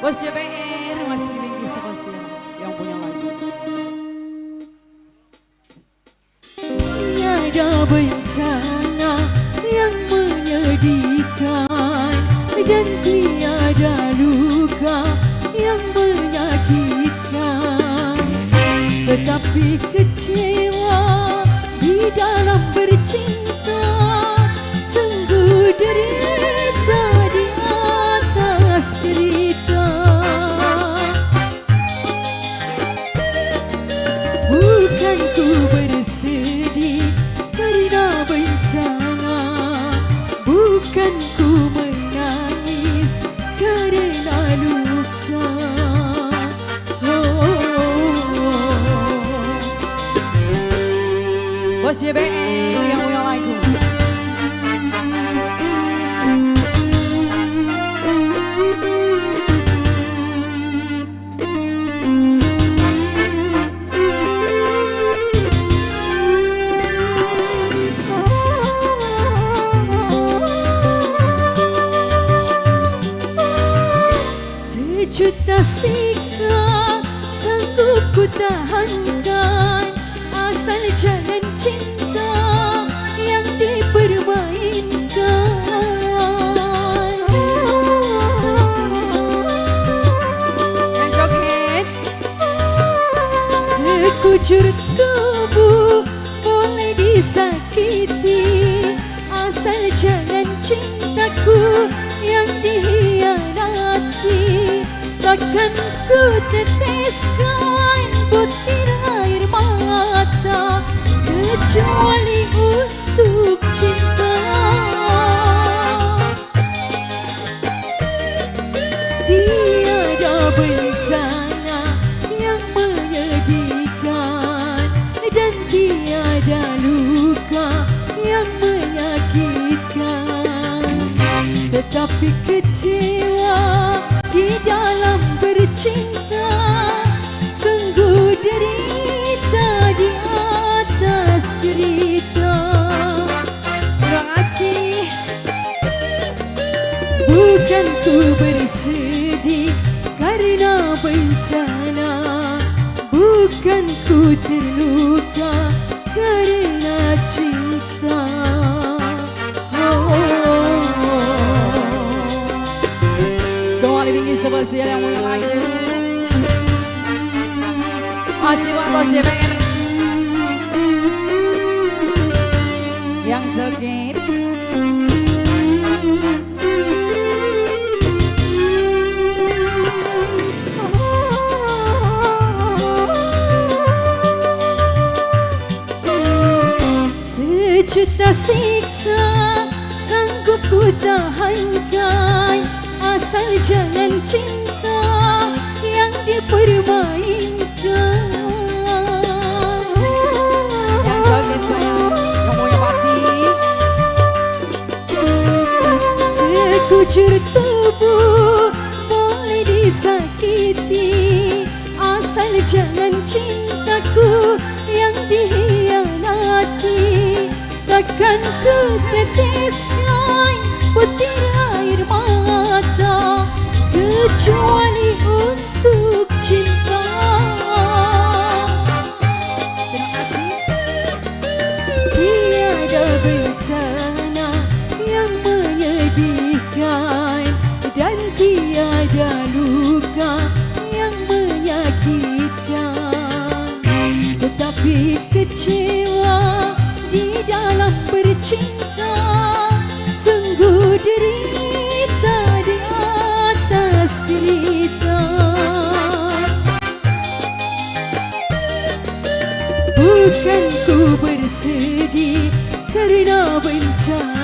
Bos JPR masih di spesial yang punya lagu. Tiada bencana yang menyedihkan dan tiada luka yang menyakitkan tetapi ku bersedih Sejuta siksa sanggup ku tahankan Asal jangan cinta yang dipermainkan Dan joget. Sekujur tubuh boleh disakiti Asal jangan cintaku yang Takkan ku butir air mata Kecuali untuk cinta Tiada bencana Bukan ku bersedih karena bencana Bukan ku terluka karena cinta oh, oh, oh. Kembali tinggi spesial yang punya lagu. Masih buat Bos JPR. Sejuta siksa sanggup ku tahankan Asal jangan cinta yang dipermainkan Yang joget sayang. Yang punya party. Sekujur tubuh boleh disakiti Asal jangan cintaku Takkan ku teteskan air mata Kecuali untuk cinta. Tiada bencana yang menyedihkan Dan tiada luka yang menyakitkan Tetapi dalam bercinta Sungguh derita di atas derita Bukan ku bersedih karena bencana